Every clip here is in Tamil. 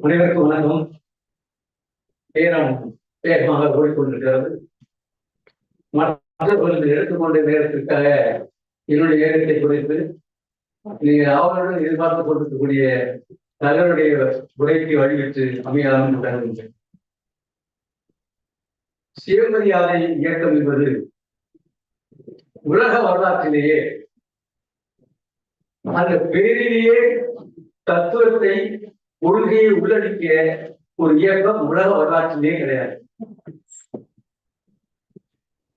அனைவருக்கும் வணக்கம். நேரம் வேகமாக ஓடிக்கொண்டிருக்கிறது. மற்றவர்கள் எடுத்துக்கொண்ட நேரத்திற்காக என்னுடைய நேரத்தை குறைத்து நீங்கள் அவர்களுடன் எதிர்பார்த்து கொண்டிருக்கக்கூடிய தங்களுடைய உரைக்கு வழிவிட்டு அமையாமல் தொடங்குகின்றேன் சுயமரியாதை இயக்கம் என்பது உலக வரலாற்றிலேயே அந்த பேரிலேயே தத்துவத்தை கொள்கையை உள்ளடக்கிய ஒரு இயக்கம் உலக வரலாற்றிலே கிடையாது.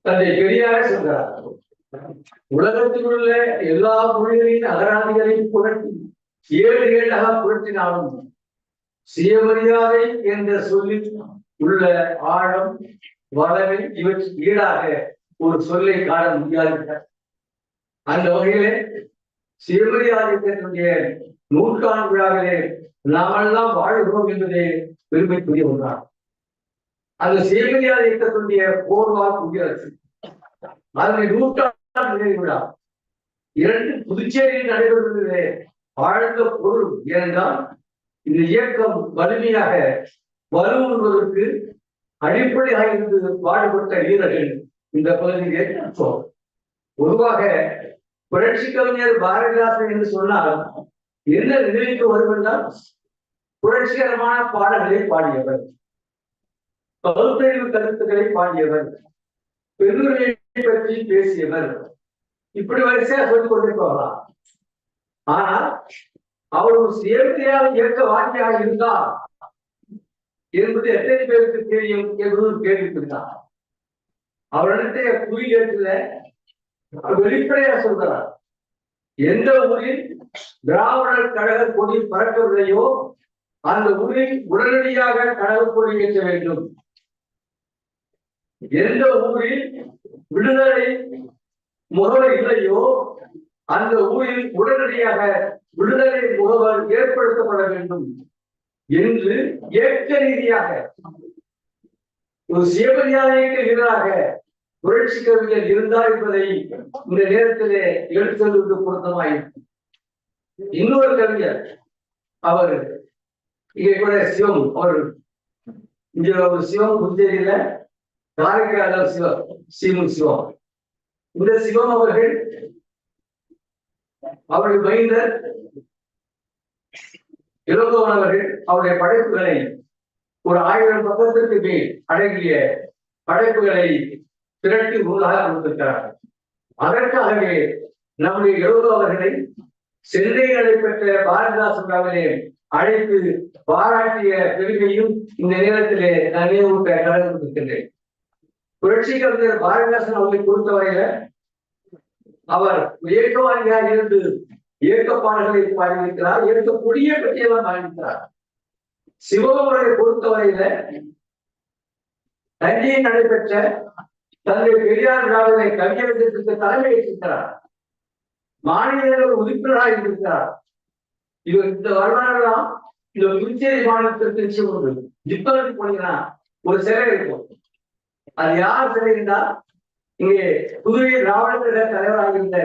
தந்தை பெரியார் சொல்றார் உலகத்தில் உள்ள எல்லா மொழிகளின் அகராதிகளையும் புரட்டி ஏழு ஏழாக புரட்டினாலும் சுயமரியாதை என்ற சொல்லில் உள்ள ஆழம் வளவில் இவற்றுக்கு ஈடாக ஒரு சொல்லை காண முடியாது அந்த வகையிலே சுயமரியாதை இயக்கத்தினுடைய நூற்றாண்டு விழாவிலே நாமெல்லாம் வாழ்கிறோம் என்பதே பெருமைக்குரிய ஒன்றார் அந்த சுயமரியாதை இயக்கத்தினுடைய போர்வா குடியரசு. அதனை நூற்றாண்டு நிறைவு விழா. இரண்டு புதுச்சேரியில் நடைபெறுவதிலே ஆழ்ந்த பொருள் ஏனென்றால் இந்த இயக்கம் வலிமையாக வலுவுறுவதற்கு அடிப்படையாக இருந்து பாடுபட்ட வீரர்கள் இந்த பகுதியிலே பொதுவாக புரட்சி கவிஞர் பாரதிதாசன் என்று சொன்னால் என்ன நினைவுக்கு வரும் புரட்சிகரமான பாடல்களை பாடியவர் பகுத்தறிவு கருத்துக்களை பாடியவர் பெருமையை பற்றி பேசியவர். இப்படி வரிசையா சொல்லிக் கொண்டே போகலாம் ஆனால் அவர் ஒரு செயற்கையாக இயக்க வாக்கியாக இருந்தார் என்பது எத்தனை பேருக்கு தெரியும் என்பது ஒரு அவரிடத்தை குறி குறியேற்றுல வெளிப்படையா சொல்றார் எந்த ஊரில் திராவிடர் கழக கொடி பறக்கவில்லையோ அந்த ஊரில் உடனடியாக கழக கொடி ஏற்ற வேண்டும். எந்த ஊரில் விடுதலை முகவர் இல்லையோ அந்த ஊரில் உடனடியாக விடுதலை முகவர் ஏற்படுத்தப்பட வேண்டும் என்று இயக்க ரீதியாக ஒரு சுயமரியாதைக்கு எதிராக புரட்சி கவிஞர் இருந்தார் என்பதை இந்த நேரத்திலே எடுத்து பொருத்தமாயிருக்கும் இன்னொரு கவிஞர் அவர் இங்கே கூட சிவம் அவர் இங்க ஒரு சிவம் புதுச்சேரியில காரைக்கால சிவம் சிவம் சிவம். இந்த சிவம் அவர்கள் அவருடைய மைந்தர் இளங்கோவன் அவர்கள் அவருடைய படைப்புகளை ஒரு ஆயிரம் பக்கத்திற்கு மேல் அடங்கிய படைப்புகளை திரட்டி நூலாக கொடுத்திருக்கிறார்கள் அதற்காகவே நம்முடைய இளங்கோ அவர்களை சென்னை நடைபெற்ற பாரதிதாசன் விழாவிலே அழைத்து பாராட்டிய பெருமையும் இந்த நேரத்திலே நான் நினைவூட்ட கடந்திருக்கின்றேன் புரட்சி கவிஞர் பாரதிதாசன் அவர்களை பொறுத்தவரையில அவர் இயக்கவாதியாக இருந்து இயக்க பாடல்களை பாடியிருக்கிறார் இயக்க கொடிய பற்றியெல்லாம் பாடியிருக்கிறார். சிவகுமரை பொறுத்தவரையில தஞ்சையில் நடைபெற்ற தந்தை பெரியார் விழாவினை கவியரசத்திற்கு தலைமை ஏற்றிருக்கிறார் மாநிலங்கள் உறுப்பினராக இருக்கிறார் இவர் இந்த வருமானம் இந்த புதுச்சேரி மாநிலத்திற்கு நிச்சயம் உண்டு ஜிப்பலுக்கு போனீங்கன்னா ஒரு சிலை இருக்கும். அது யார் சிலை என்றால் இங்கே புதுவை திராவிட தலைவராக இருந்த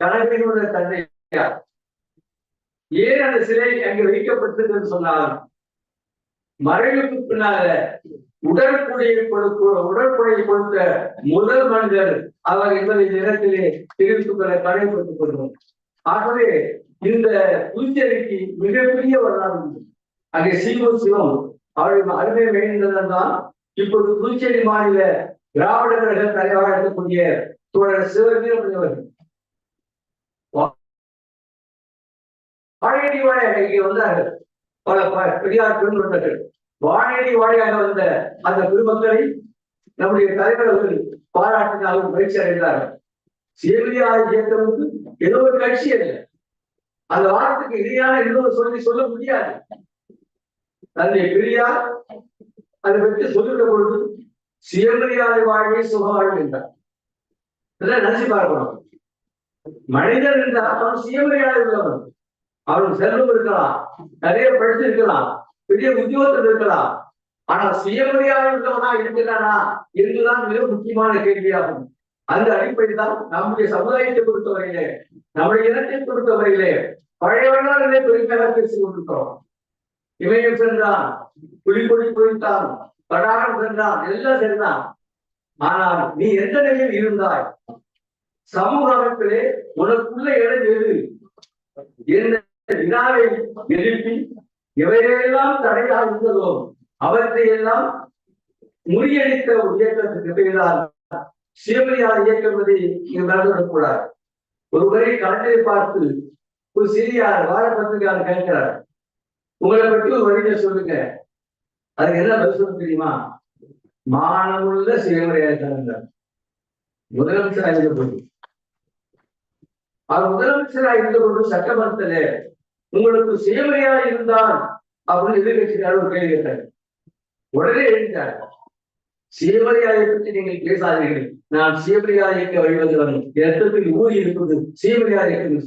கலைஞருடைய தந்தையார் ஏன் அந்த சிலை அங்கு வைக்கப்பட்டது சொன்னால் மறைவுக்கு பின்னால உடற்குடையை கொடுக்க உடற்குடையை கொடுத்த முதல் மனிதர் அவர் என்பதை நேரத்திலே தெரிவித்துக் கொள்ள கொள்வோம். ஆகவே இந்த புதுச்சேரிக்கு மிகப்பெரிய வரலாறு அங்கே சீவம் சிவம் அவருடைய அருமை வேண்டியதுதான் தான் இப்போது புதுச்சேரி மாநில திராவிட கழக தலைவராக இருக்கக்கூடிய தோழர் சிவவீரமணியவர் வாழையடி இங்கே வந்தார்கள். பல பெரியார் பெருந்தொண்டர்கள். வாழையடி வாழையாக வந்த அந்த குடும்பங்களை நம்முடைய தலைவர் அவர்கள் பாராட்டினாலும் பயிற்சி அடைந்தார்கள் சேவையாளர் இயக்கமுக்கு ஏதோ ஒரு கட்சி அல்ல. அந்த வாரத்துக்கு இணையான இன்னொரு சொல்லி சொல்ல முடியாது. தன்னை பெரியார் அதை பற்றி சொல்லுகிற பொழுது சுயமரியாதை வாழ்வே சுக வாழ்வு என்றார் நினைச்சு பார்க்கணும். மனிதன் என்றால் அவன் சுயமரியாதை உள்ளவன். அவன் செல்வம் இருக்கலாம் நிறைய படிச்சிருக்கலாம் பெரிய உத்தியோகத்தில் இருக்கலாம். ஆனா சுயமரியாதை உள்ளவனா இருக்கிறானா என்றுதான் மிக முக்கியமான கேள்வியாகும். அந்த அடிப்படையில் தான் நம்முடைய சமுதாயத்தை பொறுத்தவரையிலே நம்முடைய இனத்தை பொறுத்தவரையிலே பழைய வரலாறுகளை பெருமையாக பேசிக் கொண்டிருக்கிறோம். இமயம் சென்றான் புலிப்பொடி பொழித்தான் படாரம் சென்றான் எல்லாம் சென்றான். ஆனால் நீ எந்த நிலையில் இருந்தாய்? சமூக அமைப்பிலே உனக்குள்ள இடம் எது? என்ன வினாவை எழுப்பி எவையெல்லாம் தடையாக இருந்ததோ அவற்றை எல்லாம் முறியடித்த ஒரு இயக்கத்துக்கு பெயரால் சிவமணியார் இயக்கம் என்பதை இங்கு மறந்துவிடக்கூடாது ஒருவரை கடலை பார்த்து ஒரு சிறியார் வார பத்திரிகையாளர் கேட்கிறார். உங்களை பற்றி ஒரு வழியை சொல்லுங்க. அதுக்கு என்ன பதில் சொல்ல தெரியுமா மானமுள்ள சிவமரியாதை கலந்தார் முதலமைச்சராக இருந்த போது. அவர் முதலமைச்சராக இருந்த போது சட்டமன்றத்திலே உங்களுக்கு சேவையா இருந்தான் அப்படின்னு எதிர்கட்சிக்காரர் ஒரு கேள்வி கேட்டார். உடனே எழுந்தார் சேவரியாயை பற்றி நீங்கள் பேசாதீர்கள். நான் சுயமரியாதைக்கு வழிவந்தவன். எத்தத்தில் ஊறி இருப்பது சுயமரியாதைக்கு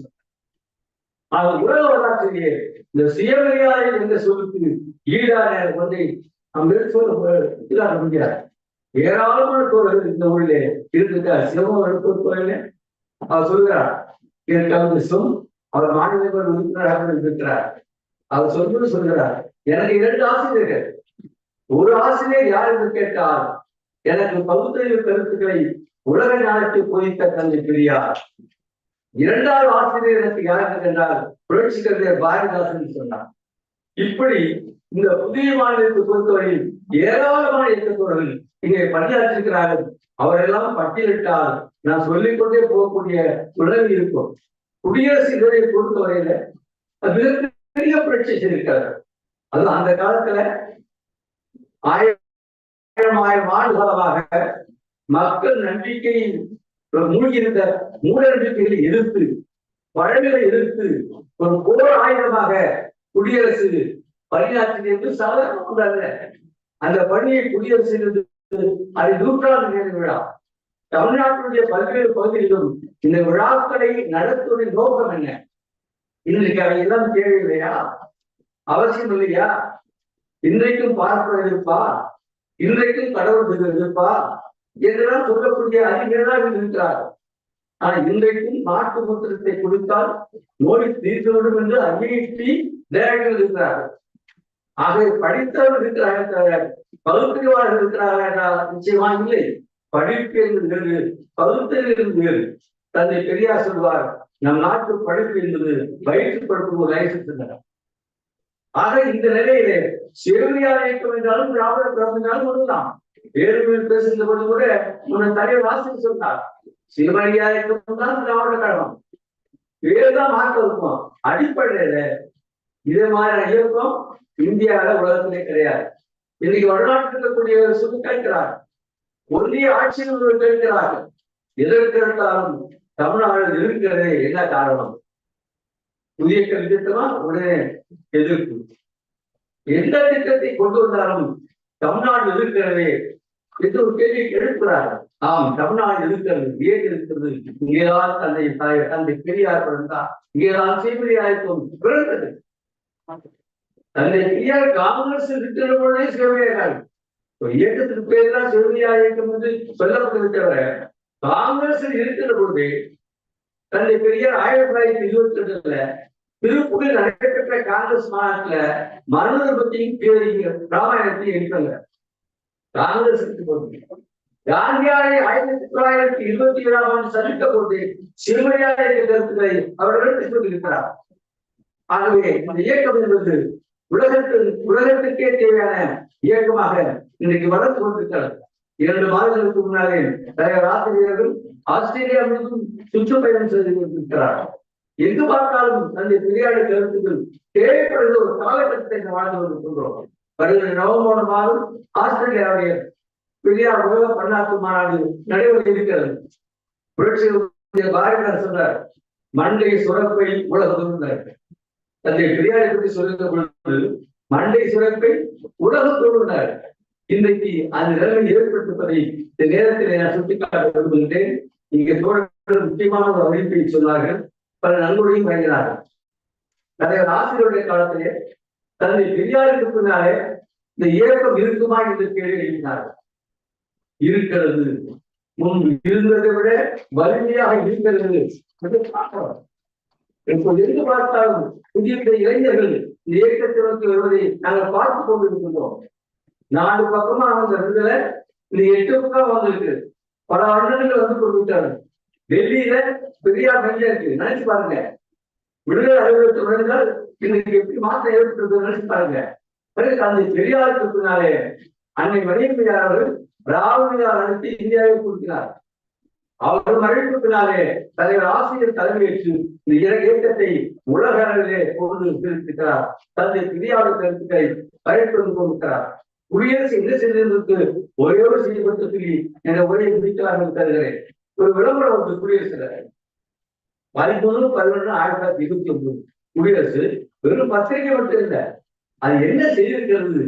அவர் உலக வரலாற்றிலே இந்த சுயமரியாதை என்ற சொல்லுக்கு ஈடான ஒன்றை நம்ம சொல்ல இதாக முடியாது ஏராளமான தோழர்கள் இந்த ஊரிலே இருந்திருக்கார். சிவமோகன் பொறுத்தவரையில அவர் சொல்கிறார் எனக்கு சொல் அவர் மாநிலங்கள் உறுப்பினராக இருக்கிறார் அவர் சொல்வது சொல்கிறார் எனக்கு இரண்டு ஆசிரியர்கள். ஒரு ஆசிரியர் யார் என்று கேட்டால் எனக்கு பகுத்தறிவு கருத்துக்களை உலக நாட்டு போதித்த தந்தை பெரியார். இரண்டாவது ஆசிரியர் எனக்கு யார் என்றால் கேட்டால் புரட்சி கவிஞர் பாரதிதாசன் சொன்னார். இப்படி இந்த புதிய மாநிலத்தை பொறுத்தவரையில் ஏராளமான இயக்கத்தோர்கள் இங்கே பணியாற்றிருக்கிறார்கள் அவரெல்லாம் பட்டியலிட்டால் நான் சொல்லிக்கொண்டே போகக்கூடிய உணவு இருக்கும். குடியரசு இதனை பொறுத்தவரையில அது மிகப்பெரிய புரட்சி செய்திருக்கிறார் அது அந்த காலத்துல ஆயிரம் ஆயிரம் ஆண்டு காலமாக மக்கள் நம்பிக்கையில் மூழ்கியிருந்த மூட நம்பிக்கைகளை எதிர்த்து பழமைகளை எதிர்த்து ஒரு போர் ஆயுதமாக குடியரசு பணியாற்றியது சாதாரண அந்த பணியை குடியரசு அது நூற்றாண்டு நினைவு விழா. தமிழ்நாட்டினுடைய பல்வேறு பகுதிகளிலும் இந்த விழாக்களை நடத்துவதன் நோக்கம் என்ன? இன்றைக்கு அவையெல்லாம் தேவையில்லையா அவசியம் இல்லையா? இன்றைக்கும் பார்ப்பது இருப்பா? இன்றைக்கும் கடவுள் இருப்பா? என்றெல்லாம் சொல்லக்கூடிய அறிஞர்களாக இருக்கிறார். ஆனா இன்றைக்கும் நாட்டு முத்திரத்தை கொடுத்தால் நோய் தீர்ந்துவிடும் என்று ஐஐடி தேவைகள் இருக்கிறார்கள் ஆகவே படித்தவர்கள் இருக்கிறார்கள் தவிர பகுத்தறிவாளர்கள் இருக்கிறார்கள் என்றால் நிச்சயமா இல்லை. படிப்பு என்பது பகுத்தறிவு தந்தை பெரியார் சொல்வார் நம் நாட்டு படிப்பு என்பது வயிற்று படிப்பு ஒரு லைசன்ஸ் ஆக இந்த நிலையிலே சிறுமியார் இயக்கம் என்றாலும் திராவிட பிறந்தாலும் என்றாலும் ஒன்றுதான் வேறுமையில் பேசுகிற பொழுது கூட உன்னை தலைவர் வாசித்து சொன்னார் சிறுமரியா இயக்கம் தான் திராவிட கழகம். வேறுதான் மாற்றம் இருக்கும் அடிப்படையில இதே மாதிரி இயக்கம் இந்தியாவில உலகத்திலே கிடையாது. இன்னைக்கு வடநாட்டில் இருக்கக்கூடிய சொல்லி கேட்கிறார் ஒன்றிய ஆட்சியில் ஒருவர் கேட்கிறார்கள் எதற்கு எடுத்தாலும் தமிழ்நாடு இருக்கிறதே என்ன காரணம்? புதிய கல்வி திட்டமா உடனே எதிர்ப்பு. எந்த திட்டத்தை கொண்டு வந்தாலும் தமிழ்நாடு இருக்கிறதே என்று ஒரு கேள்வி எழுப்புகிறார்கள். ஆம் தமிழ்நாடு இருக்கிறது ஏன் இருக்கிறது இங்கேதான் தந்தை தந்தை பெரியார் பிறந்தார். இங்கேதான் செய்தியாயத்துவம் பிறந்தது. தந்தை பெரியார் காங்கிரஸ் இருக்கிற பொழுதே சிவமையார்கள் இயக்கத்துக்கு பேர் தான் சிவமையா இயக்கம் என்று சொல்லப்பட்டது தவிர காங்கிரஸ் இருக்கிற பொழுது தந்தை பெரியார் ஆயிரத்தி தொள்ளாயிரத்தி இருபத்தி ரெண்டுல திருப்பூரில் நடைபெற்ற காங்கிரஸ் மாநாட்டுல மருந்துரை பத்தியும் ராமாயணத்தையும் எடுத்தாங்க. காங்கிரஸ் காந்தியாரை ஆயிரத்தி தொள்ளாயிரத்தி இருபத்தி ஏழாம் ஆண்டு சந்தித்த போது சிறுமையாக கருத்துக்களை அவர் எடுத்துக் கொண்டிருக்கிறார். ஆகவே இந்த இயக்கம் என்பது உலகத்தில் உலகத்துக்கே தேவையான இயக்கமாக இன்னைக்கு வளர்த்து கொண்டிருக்கிறார் இரண்டு மாதங்களுக்கு முன்னாலே தலைவர் ஆசிரியர்கள் ஆஸ்திரேலியா முழுவதும் சுற்றுப்பயணம் செய்து கொண்டிருக்கிறார். எங்கு பார்த்தாலும் தந்தை பெரியாடு கருத்துக்கள் தேவைப்படுகிற ஒரு காலகட்டத்தை வாழ்ந்து கொண்டிருக்கின்றோம். வருகிற நவம்பர் மாதம் ஆஸ்திரேலியாவுடைய பெரியார் உலக பன்னாட்டு மாநாடு நடைபெற இருக்கிறது. புரட்சி பாரதியார் சொன்னார் மண்டை சுரப்பை உலகம் தந்தை பெரியாரை பற்றி சொல்லுகிற பொழுது மண்டை சுரப்பை உலகம் தொழுந்தார் இன்றைக்கு அந்த நிலைமை ஏற்பட்டிருப்பதை இந்த நேரத்தில் நான் சுட்டிக்காட்ட விரும்புகின்றேன் இங்கே தோழர்கள் முக்கியமான ஒரு அறிவிப்பை சொன்னார்கள். பல நன்கொடையும் வழங்கினார்கள். நிறைய ஆசிரியருடைய காலத்திலே தன்னை பெரியாருக்கு பின்னாலே இந்த இயக்கம் இருக்குமா என்று கேள்வி எழுப்பினார்கள். இருக்கிறது. முன் இருந்ததை விட வலிமையாக இருக்கிறது என்று பார்க்கிறோம். இப்போ எங்கு பார்த்தாலும் புதிய இளைஞர்கள் இந்த இயக்கத்தை வருவதை நாங்கள் பார்த்துக் கொண்டிருக்கின்றோம். நாலு பக்கமா அவங்க இருந்ததுல இந்த எட்டு பக்கம் வந்திருக்கு பல வருடங்கள் வந்து கொண்டு டெல்லியில பெரியார் இருக்கு. நினைச்சு பாருங்க. விடுதலை அலுவலகத்தில் இன்னைக்கு எப்படி மாற்றம் ஏற்பட்டிருக்கு நினைச்சு பாருங்க. அந்த பெரியாருக்கு பின்னாலே அன்னை மணியம்மையார் அவர்கள் ராவணியார் அனுப்பி இந்தியாவை கொடுக்கிறார் அவர் மறைவுக்கு பின்னாலே தலைவர் ஆசிரியர் தலைமையேற்று இந்த இயக்கத்தை உலக அளவிலே கொண்டு செலுத்துகிறார் தந்தை பெரியார் கருத்துக்களை பயன்படுத்தி கொண்டிருக்கிறார் குடியரசு என்ன செய்திருக்கு ஒரே ஒரு செய்யப்பட்ட சொல்லி என்ற உரையை முடிக்கலாம் தருகிறேன் ஒரு விளம்பரம் உண்டு குடியரசுல. பதிமூணு பதினொன்று ஆயிரத்தி தொள்ளாயிரத்தி இருபத்தி ஒன்பது குடியரசு வெறும் பத்திரிகை மட்டும் இல்ல அது என்ன செய்திருக்கிறது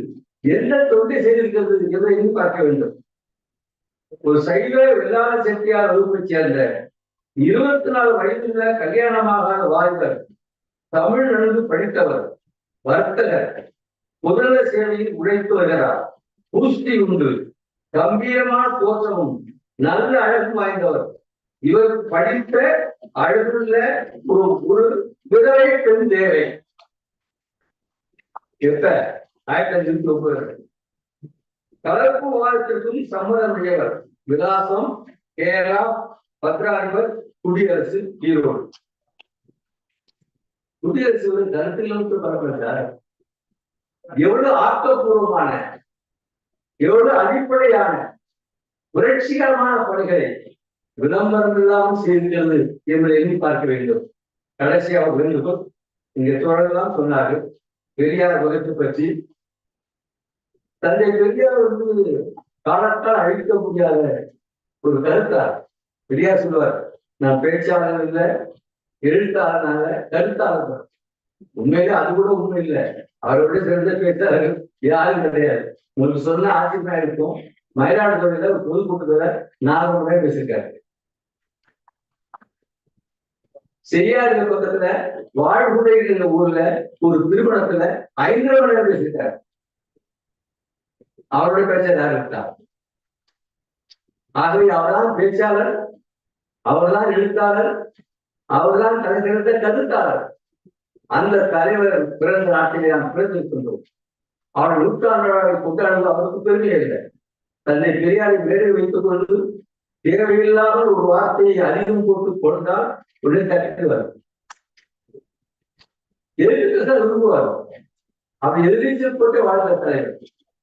என்ன தொண்டை செய்திருக்கிறது என்பதை இன்னும் பார்க்க வேண்டும். ஒரு சைவ வெள்ளாள செட்டியார் வகுப்பை சேர்ந்த இருபத்தி நாலு வயதுல கல்யாணமாகாத வாய்ப்பர் தமிழ் நன்கு படித்தவர் வர்த்தகர் முதல்ல சேவையில் உழைத்து வருகிறார். புஷ்டி உண்டு. கம்பீரமான தோற்றமும் நல்ல அழகு வாய்ந்தவர். இவர் படித்த அழகுள்ள ஒரு ஒரு விதவை பெண் தேவை. எப்ப? ஆயிரத்தி தொள்ளாயிரத்தி ஒன்பது கலப்பு வாரத்திற்கும் சம்மதம் உடையவர் விலாசம் கேரளா பத்ராதிபர் குடியரசு ஈரோடு. குடியரசு ஒரு கருத்திலிருந்து எவ்வளவு ஆக்கப்பூர்வமான எவ்வளவு அடிப்படையான புரட்சிகரமான பணிகளை விளம்பரம் இல்லாமல் செய்திருக்கிறது என்பதை எண்ணி பார்க்க வேண்டும். கடைசியாக வேண்டுகோள் இங்க தொடரெல்லாம் சொன்னார்கள். பெரியார் வகுப்பு பற்றி. தந்தை பெரியார் வந்து காலத்தால் அழிக்க முடியாத ஒரு கருத்தார். பெரியார் சொல்லுவார் நான் பேச்சாளர் இல்ல எழுத்தாளர் கருத்தாளர் உண்மையிலே அது கூட உண்மை இல்லை. அவரோட சிறந்த பேசாரு யாரும் கிடையாது. உங்களுக்கு சொன்ன ஆச்சரியமா இருக்கும். மயிலாடுதுறையில ஒரு பொதுக்கூட்டத்துல நாலு மணி நேரம் பேசியிருக்காரு செய்யாத பக்கத்துல வாழ்வுடைகிற ஊர்ல ஒரு திருமணத்துல ஐந்து மணி நேரம் பேசியிருக்காரு. அவருடைய பேச்சாளர் இருந்தார் ஆகவே அவர்தான் பேச்சாளர் அவர்தான் எழுத்தாளர் அவர்தான் தலை சிறந்த கருத்தாளர். அந்த தலைவர் பிறந்த நாட்டிலே நாம் பிறந்திருக்கின்றோம். அவன் நூற்றாண்டு புத்தாண்டு அவருக்கு பெருமை இல்லை. தன்னை பெரியாரை மேலே வைத்துக் கொண்டு தேவையில்லாமல் ஒரு வார்த்தையை அதிகம் போட்டு கொண்டால் உடனே தட்டு வரும். எதிர்த்து விரும்புவார். அவர் எதிர்த்து போட்டு வாழ்ந்த தலைவர்.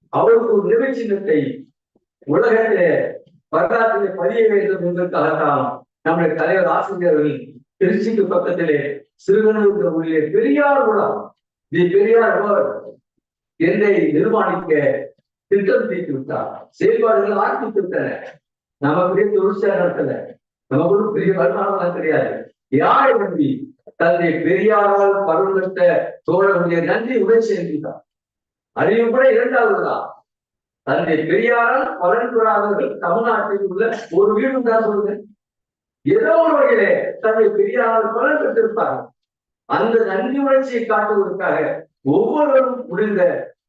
அவருக்கு ஒரு நிகழ்ச்சினத்தை உலகத்திலே வரலாற்றிலே பதிய வேண்டும் என்பதற்காகத்தான் நம்முடைய தலைவர் ஆசிரியர்கள் திருச்சிக்கு பக்கத்திலே சிறுகனூர் ஊரிலே பெரியார் உலகம் தி பெரியார் என்னை நிர்மாணிக்க திட்டம் தீர்த்து விட்டார். செயல்பாடுகள் ஆரம்பித்து விட்டன நமக்கு தொழிற்சாலை நடத்தல. நமக்கு ஒரு பெரிய வருமானம் கிடையாது. யாரை நம்பி தன்னை பெரியாரால் பருவத்த தோழர்களுடைய நன்றி உரை சென்றார் அறிவு கூட இரண்டாவதுதான். தன்னை பெரியாரால் பலன் பெறாதவர்கள் தமிழ்நாட்டில் உள்ள ஒரு வீடு தான் சொல்லுங்க. ஏதோ ஒரு வகையிலே தன்னை பெரியாரால் பலன் பெற்றிருப்பார்கள் அந்த நன்றி உணர்ச்சியை காட்டுவதற்காக ஒவ்வொருவரும் முடிந்த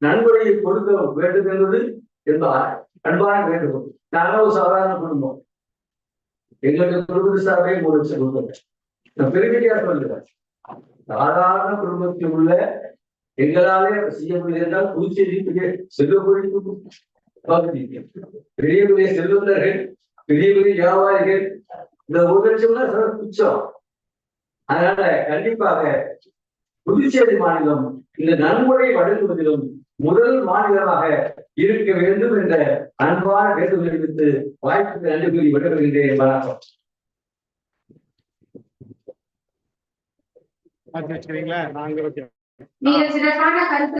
நன்கொடையை கொடுக்க வேண்டும் என்பது என்பார். அன்பான வேண்டுகோள். நாங்கள் ஒரு சாதாரண குடும்பம்? எங்களுக்கு குடும்ப சார்பே ஒரு லட்சம் குடும்பம். நான் பெருமையா சொல்லுவேன். சாதாரண குடும்பத்தில் உள்ள எங்களாலே செய்ய முடியாதால் புதுச்சேரி பெரிய செல்வபுரி பகுதி. பெரிய பெரிய செல்வந்தர்கள் பெரிய பெரிய வியாபாரிகள் இந்த ஒரு லட்சம் தான் சில துச்சம் அதனால கண்டிப்பாக புதுச்சேரி மாநிலம் இந்த நன்கொடை வழங்குவதிலும் முதல் மாநிலமாக இருக்க வேண்டும் என்ற அன்பான வேண்டுகோளை விடுத்து வாய்ப்புக்கு நன்றி கூறி விடைபெறுகின்றேன் வணக்கம் வச்சுக்கிறீங்களா? நாங்க